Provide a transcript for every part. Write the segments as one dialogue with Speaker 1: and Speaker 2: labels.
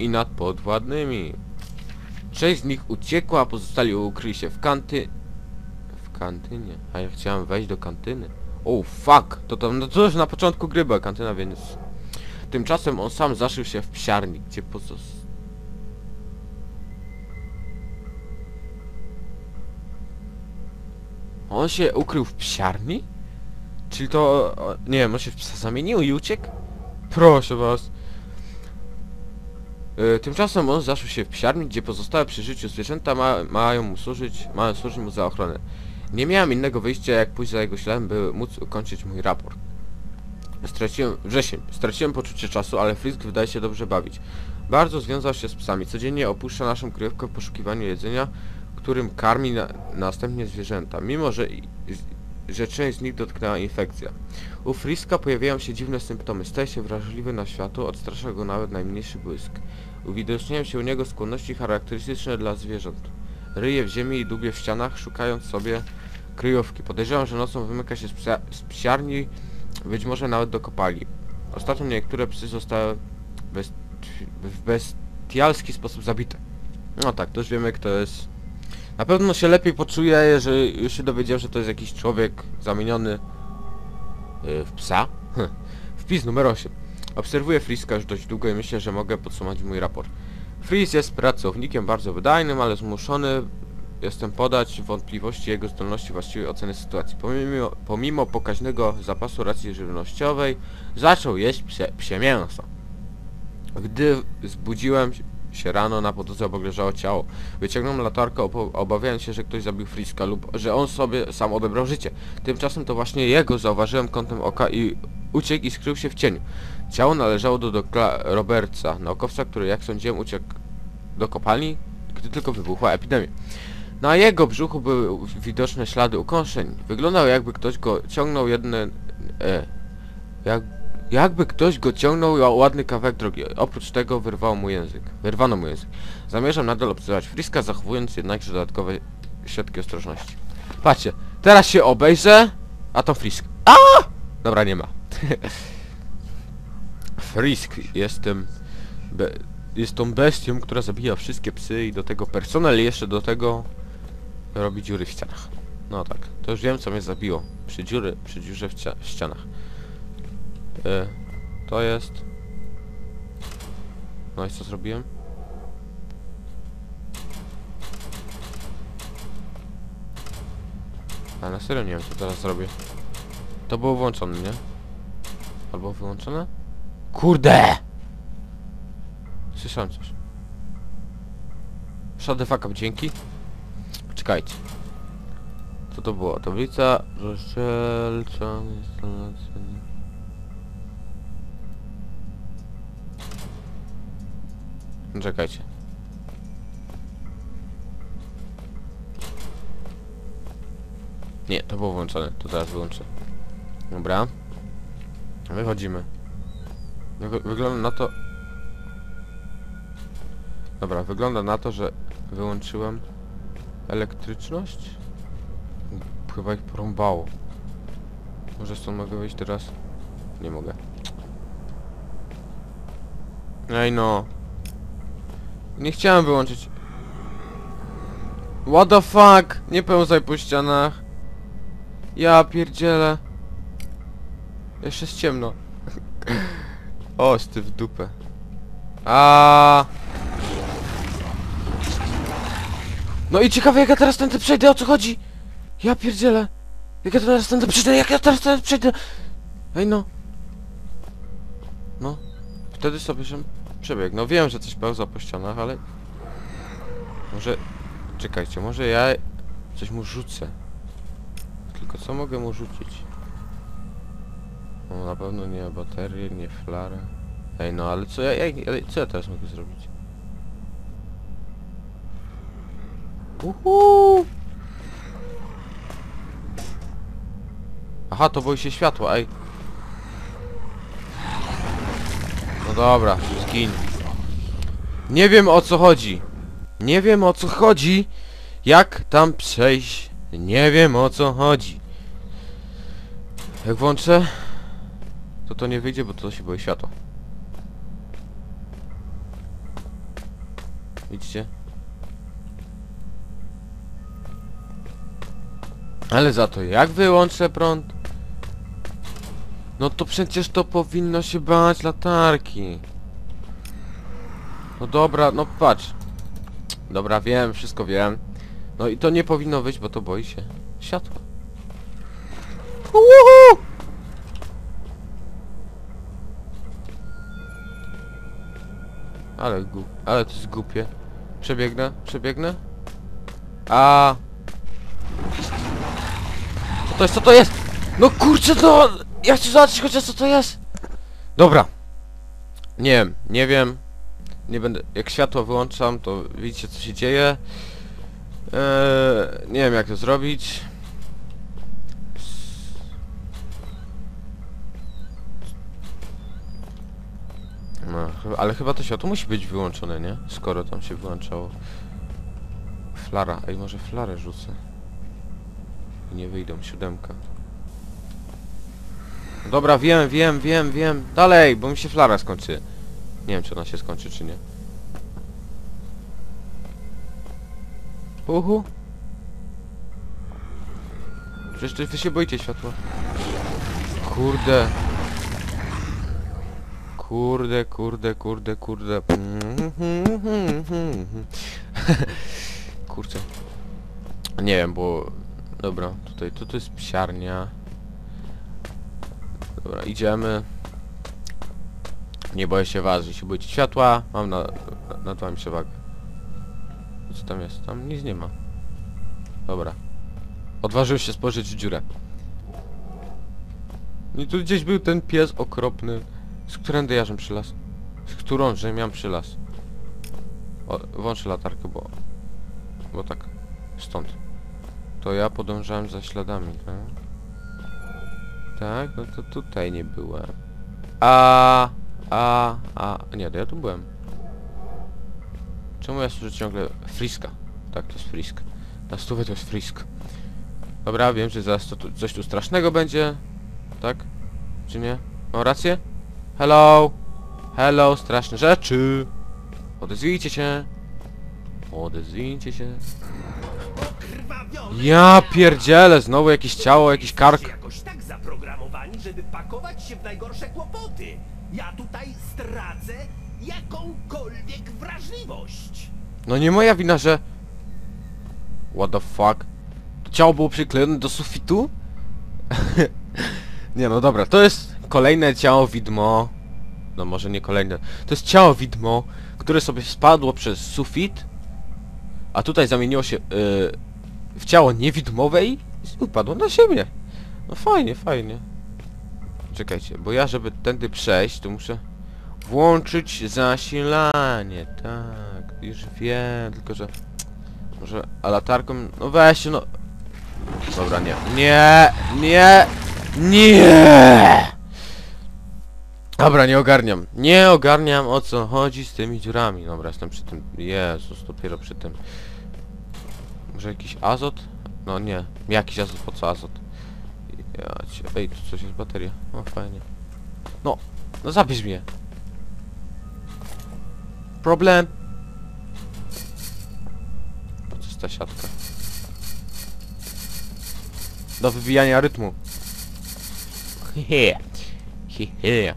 Speaker 1: i nad podwładnymi. Część z nich uciekła, a pozostali ukryli się w kanty... W kantynie? A ja chciałem wejść do kantyny. Oh fuck! To tam, no na początku gry była kantyna, więc... Tymczasem on sam zaszył się w psiarni, gdzie pozos... On się ukrył w psiarni? Czyli to... o, Nie wiem, on się w psa zamienił i uciekł? Proszę was. E, Tymczasem on zaszył się w psiarni, gdzie pozostałe przy życiu zwierzęta ma, mają mu służyć, mają służyć mu za ochronę. Nie miałem innego wyjścia, jak pójść za jego śladem, by móc ukończyć mój raport. Straciłem... Wrzesień. Straciłem poczucie czasu, ale Frisk wydaje się dobrze bawić. Bardzo związał się z psami. Codziennie opuszcza naszą kryjówkę w poszukiwaniu jedzenia, którym karmi na, następnie zwierzęta, mimo że, że część z nich dotknęła infekcja. U Friska pojawiają się dziwne symptomy. Staje się wrażliwy na światło, odstrasza go nawet najmniejszy błysk. Uwidoczniają się u niego skłonności charakterystyczne dla zwierząt. Ryje w ziemi i dłubie w ścianach, szukając sobie kryjówki. Podejrzewam, że nocą wymyka się z, z psiarni, być może nawet do kopalni. Ostatnio niektóre psy zostały w bestialski sposób zabite. No tak, to już wiemy kto jest. Na pewno się lepiej poczuje, jeżeli już się dowiedział, że to jest jakiś człowiek zamieniony yy, w psa. Wpis numer 8. Obserwuję Friska już dość długo i myślę, że mogę podsumować mój raport. Fris jest pracownikiem bardzo wydajnym, ale zmuszony jestem podać wątpliwości jego zdolności właściwej oceny sytuacji. Pomimo, pomimo pokaźnego zapasu racji żywnościowej, zaczął jeść psie, psie mięso. Gdy zbudziłem się rano, na podłodze obok leżało ciało. Wyciągnąłem latarkę, obawiając się, że ktoś zabił Friska lub że on sobie sam odebrał życie. Tymczasem to właśnie jego zauważyłem kątem oka i uciekł i skrył się w cieniu. Ciało należało do doktora Robertsa, naukowca, który jak sądziłem uciekł do kopalni, gdy tylko wybuchła epidemia. Na jego brzuchu były widoczne ślady ukąszeń. Wyglądał jakby ktoś go ciągnął jeden... E, jak, jakby ktoś go ciągnął ła- ładny kawałek drogi. Oprócz tego wyrwał mu język. Wyrwano mu język. Zamierzam nadal obserwować Friska, zachowując jednakże dodatkowe środki ostrożności. Patrzcie, teraz się obejrzę, a to Frisk. A! Dobra, nie ma. Frisk, jestem... Be, jest tą bestią, która zabija wszystkie psy i do tego personel jeszcze do tego robi dziury w ścianach. No tak, to już wiem co mnie zabiło. Przy dziury, przy dziurze w ścianach. E, to jest... No i co zrobiłem? A na serio nie wiem co teraz zrobię. To było włączone, nie? Albo wyłączone? Kurde! Słyszałem coś. Shut fuck up, dzięki. Czekajcie. Co to było? Tablica rozdzielcza... instalacja... Czekajcie. Nie, to było włączone. To teraz wyłączę. Dobra. Wychodzimy. Wyg- Wygląda na to... Dobra, wygląda na to, że wyłączyłem elektryczność? Chyba ich porąbało. Może stąd mogę wyjść teraz? Nie mogę. Ej no. Nie chciałem wyłączyć. What the fuck? Nie pełzaj po ścianach. Ja pierdzielę. Jeszcze jest ciemno. o, ty w dupę. A. No i ciekawe jak ja teraz tędy przejdę, o co chodzi? Ja pierdzielę. Jak ja teraz tędy przejdę, jak ja teraz tędy przejdę. Ej no. No. Wtedy sobie się przebieg. No wiem, że coś pełza po ścianach, ale... Może... Czekajcie, może ja coś mu rzucę. Tylko co mogę mu rzucić? No na pewno nie baterię, nie flarę. Ej no, ale co ja, ja, co ja teraz mogę zrobić? Uhu! Aha, to boi się światła, ej. No dobra, zgin. Nie wiem o co chodzi. Nie wiem o co chodzi. Jak tam przejść? Nie wiem o co chodzi. Jak włączę, to to nie wyjdzie, bo to się boi światła. Widzicie? Ale za to jak wyłączę prąd? No to przecież to powinno się bać latarki. No dobra, no patrz. Dobra, wiem, wszystko wiem. No i to nie powinno wyjść, bo to boi się światła. Uhu! Ale gu... Ale to jest głupie. Przebiegnę, przebiegnę. A. Co to jest, co to jest? No kurczę to! Ja chcę zobaczyć chociaż co to jest! Dobra. Nie wiem, nie wiem. Nie będę... Jak światło wyłączam, to widzicie co się dzieje. Eee, nie wiem jak to zrobić. No, ale chyba to światło musi być wyłączone, nie? Skoro tam się wyłączało. Flara. Ej, może flarę rzucę. I nie wyjdą, siódemka. Dobra, wiem, wiem, wiem, wiem. Dalej, bo mi się flara skończy. Nie wiem, czy ona się skończy, czy nie. Uhu. Przecież wy się boicie światła. Kurde. Kurde, kurde, kurde, kurde. Kurczę. Nie wiem, bo... Dobra, tutaj, to jest psiarnia. Dobra, idziemy. Nie boję się was, się boicie światła. Mam na, na, nad wami przewagę. Co tam jest? Tam nic nie ma. Dobra. Odważył się spojrzeć w dziurę. I tu gdzieś był ten pies okropny. Z którędy ja żem przylas? Z którą że miałem przylas? O, włączę latarkę, bo... Bo tak. Stąd. To ja podążałem za śladami, tak? Tak, no to tutaj nie byłem. A, a, a, nie, to ja tu byłem. Czemu ja słyszę ciągle friska? Tak, to jest frisk. Na stówę to jest frisk. Dobra, wiem, że zaraz to tu, coś tu strasznego będzie. Tak? Czy nie? Mam rację? Hello? Hello, straszne rzeczy. Odezwijcie się. Odezwijcie się. Ja pierdzielę, znowu jakieś ciało, jakiś kark.
Speaker 2: Żeby pakować się w najgorsze kłopoty. Ja tutaj stracę jakąkolwiek wrażliwość.
Speaker 1: No nie moja wina, że... What the fuck? To ciało było przyklejone do sufitu? nie no dobra, to jest kolejne ciało widmo. No może nie kolejne. To jest ciało widmo, które sobie spadło przez sufit. A tutaj zamieniło się yy, w ciało niewidmowe i upadło na ziemię. No fajnie, fajnie. Czekajcie, bo ja żeby tędy przejść, to muszę włączyć zasilanie. Tak, już wiem, tylko że... Może, a latarką... No weźcie, no... Dobra, nie. Nie! Nie! Nie! Dobra, nie ogarniam. Nie ogarniam o co chodzi z tymi dziurami. Dobra, jestem przy tym. Jezus, dopiero przy tym. Może jakiś azot? No nie. Jakiś azot, po co azot? Ja cię... Ej, tu coś jest bateria. O, fajnie. No, no zabierz mnie. Problem. Po co jest ta siatka? Do wybijania rytmu. Hehe. Hehe.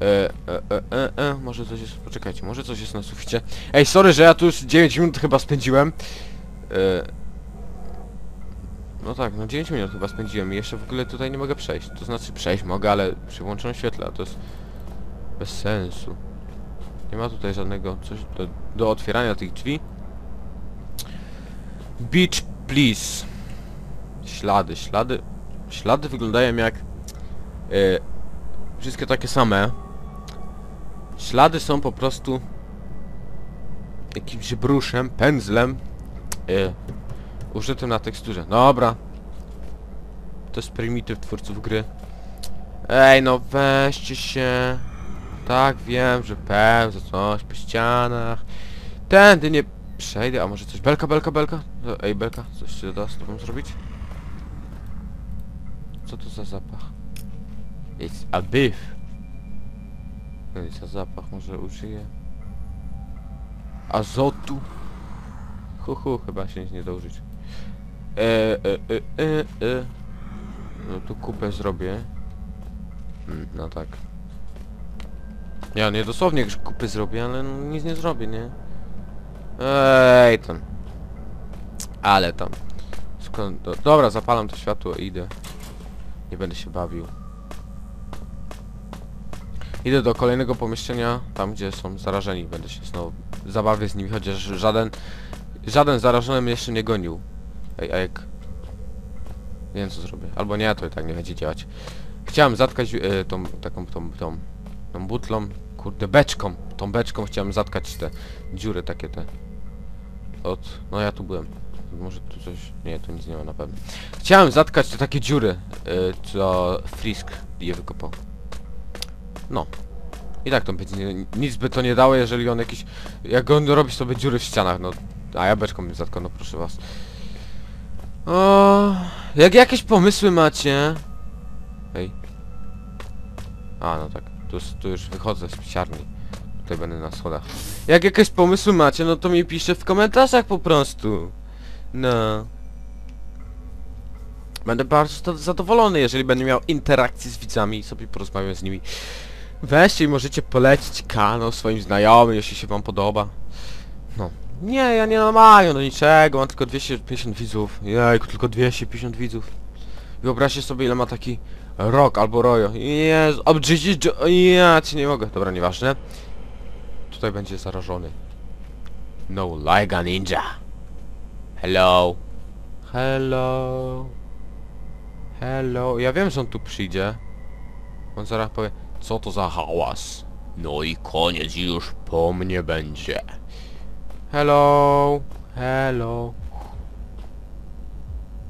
Speaker 1: E, e, e, e, e, może coś jest... Poczekajcie, może coś jest na suficie. Ej, sorry, że ja tu już 9 minut chyba spędziłem. E, no tak, no 9 minut chyba spędziłem i jeszcze w ogóle tutaj nie mogę przejść. To znaczy przejść mogę, ale przy włączonym świetle, a to jest bez sensu. Nie ma tutaj żadnego coś do, do otwierania tych drzwi. Beach, please. Ślady, ślady. Ślady wyglądają jak... E, wszystkie takie same. Ślady są po prostu jakimś bruszem, pędzlem e, użytym na teksturze. Dobra. To jest prymityw twórców gry. Ej, no weźcie się. Tak, wiem, że pełza coś po ścianach. Tędy nie przejdę, a może coś... Belka, belka, belka? Ej, belka, coś się da z tobą zrobić? Co to za zapach? It's a beef. I za zapach, może użyję. azotu. Hu, chyba się nic nie da użyć. E, e, e, e, e. No tu kupę zrobię. Hmm, no tak. Ja nie dosłownie kupy zrobię, ale no, nic nie zrobię, nie? Ej, tam. Ale tam. Skąd... Do, dobra, zapalam to światło i idę. Nie będę się bawił. Idę do kolejnego pomieszczenia, tam gdzie są zarażeni. Będę się znowu zabawię z nimi, chociaż żaden... Żaden zarażony mnie jeszcze nie gonił. Ej, a jak... Wiem co zrobię. Albo nie, to i tak nie będzie działać. Chciałem zatkać e, tą taką tą, tą, tą butlą, kurde, beczką. Tą beczką chciałem zatkać te dziury takie te. Od... No ja tu byłem. Może tu coś... Nie, tu nic nie ma na pewno. Chciałem zatkać te takie dziury, e, co Frisk je wykopał. No. I tak to będzie, nic by to nie dało, jeżeli on jakiś... Jak on robi sobie dziury w ścianach, no... A ja beczką bym zatkał, no proszę was. O, jak jakieś pomysły macie? Hej. A, no tak. Tu, tu już wychodzę z psiarni. Tutaj będę na schodach. Jak jakieś pomysły macie, no to mi piszcie w komentarzach po prostu. No. Będę bardzo zadowolony, jeżeli będę miał interakcję z widzami i sobie porozmawiam z nimi. Weźcie i możecie polecić kanał swoim znajomym, jeśli się wam podoba. No. Nie, ja nie namawiam do niczego, mam tylko 250 widzów. Jejku, tylko 250 widzów. Wyobraźcie sobie ile ma taki rok albo rojo. Jezu, obdrzyjcie, ja ci nie mogę. Dobra, nieważne. Tutaj będzie zarażony. No, Liga Ninja. Hello. Hello. Hello. Ja wiem, że on tu przyjdzie. On zaraz powie, co to za hałas? No i koniec już po mnie będzie. Hello. Hello.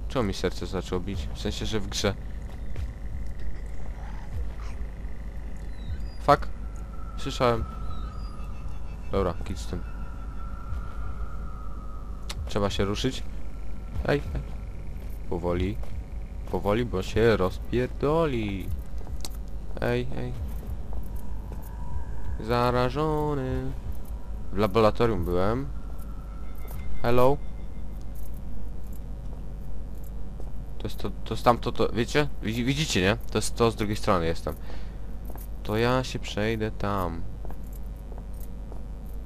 Speaker 1: Czemu mi serce zaczęło bić? W sensie, że w grze. Fuck. Słyszałem. Dobra, kit z tym. Trzeba się ruszyć. Ej, ej. Powoli. Powoli, bo się rozpierdoli. Ej, ej. Zarażony. W laboratorium byłem. Hello? To jest to, to jest tamto, to, wiecie? Widzi, widzicie, nie? To jest to z drugiej strony jestem. To ja się przejdę tam.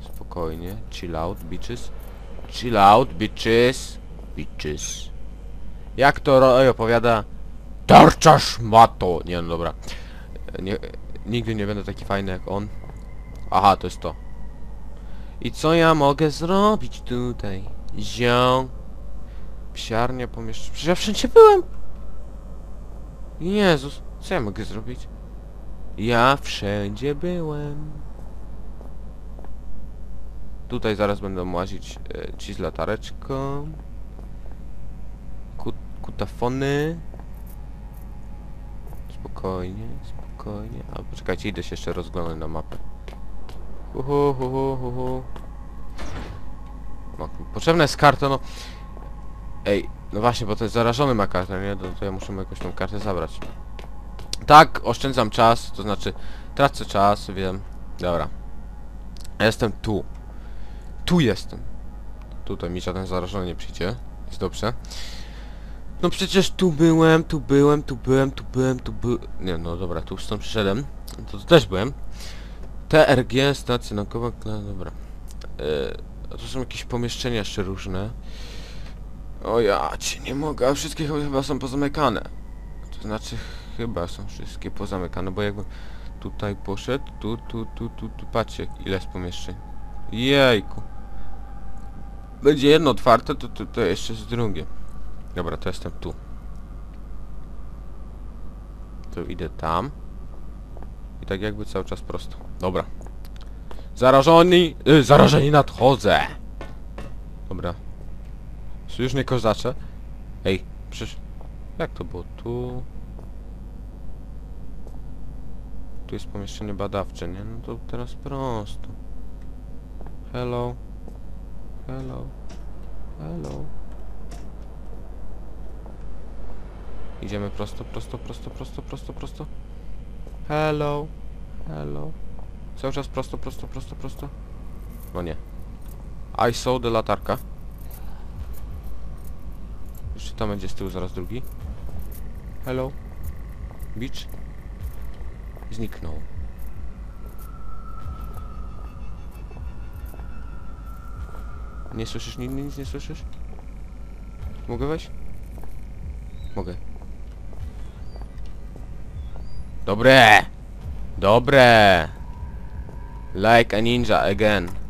Speaker 1: Spokojnie. Chill out, bitches. Chill out, bitches. Bitches. Jak to Roy opowiada? Tarczasz mato! Nie no dobra. Nie, nigdy nie będę taki fajny jak on. Aha, to jest to. I co ja mogę zrobić tutaj? Zią. Psiarnia pomieszczenia. Przecież ja wszędzie byłem! Jezus, co ja mogę zrobić? Ja wszędzie byłem. Tutaj zaraz będą łazić e, ci z latareczką. Kut, kutafony. Spokojnie, spokojnie. A poczekajcie, idę się jeszcze rozglądać na mapę. Hu, hu, hu, hu, hu, hu. No, potrzebna jest karta, no. Ej, no właśnie, bo to jest zarażony ma kartę, nie? To, to ja muszę mu jakoś tą kartę zabrać. Tak, oszczędzam czas, to znaczy tracę czas, wiem. Dobra. Jestem tu. Tu jestem. Tutaj mi żaden zarażony nie przyjdzie. Jest dobrze. No przecież tu byłem, tu byłem, tu byłem, tu byłem, tu byłem. Nie, no dobra, tu stąd przyszedłem. To, tu też byłem. TRG, stacja naukowa, no dobra. Yy, to są jakieś pomieszczenia jeszcze różne. O ja cię nie mogę, a wszystkie ch- chyba są pozamykane. To znaczy chyba są wszystkie pozamykane, bo jakbym tutaj poszedł, tu, tu, tu, tu, tu, patrzcie ile jest pomieszczeń. Jejku. Będzie jedno otwarte, to, to, to jeszcze jest drugie. Dobra, to jestem tu. To idę tam. I tak jakby cały czas prosto. Dobra. Zarażeni! Y, zarażeni nadchodzę! Dobra. Już nie kozacze. Ej, przecież... Jak to było? Tu... Tu jest pomieszczenie badawcze, nie? No to teraz prosto. Hello. Hello. Hello. Idziemy prosto, prosto, prosto, prosto, prosto, prosto. Hello. Hello. Cały czas prosto, prosto, prosto, prosto. No nie. I saw the latarka. Jeszcze tam będzie z tyłu zaraz drugi. Hello. Beach. Zniknął. Nie słyszysz? Nic, nic nie słyszysz? Mogę wejść? Mogę. Dobre! Dobre! Like a ninja again.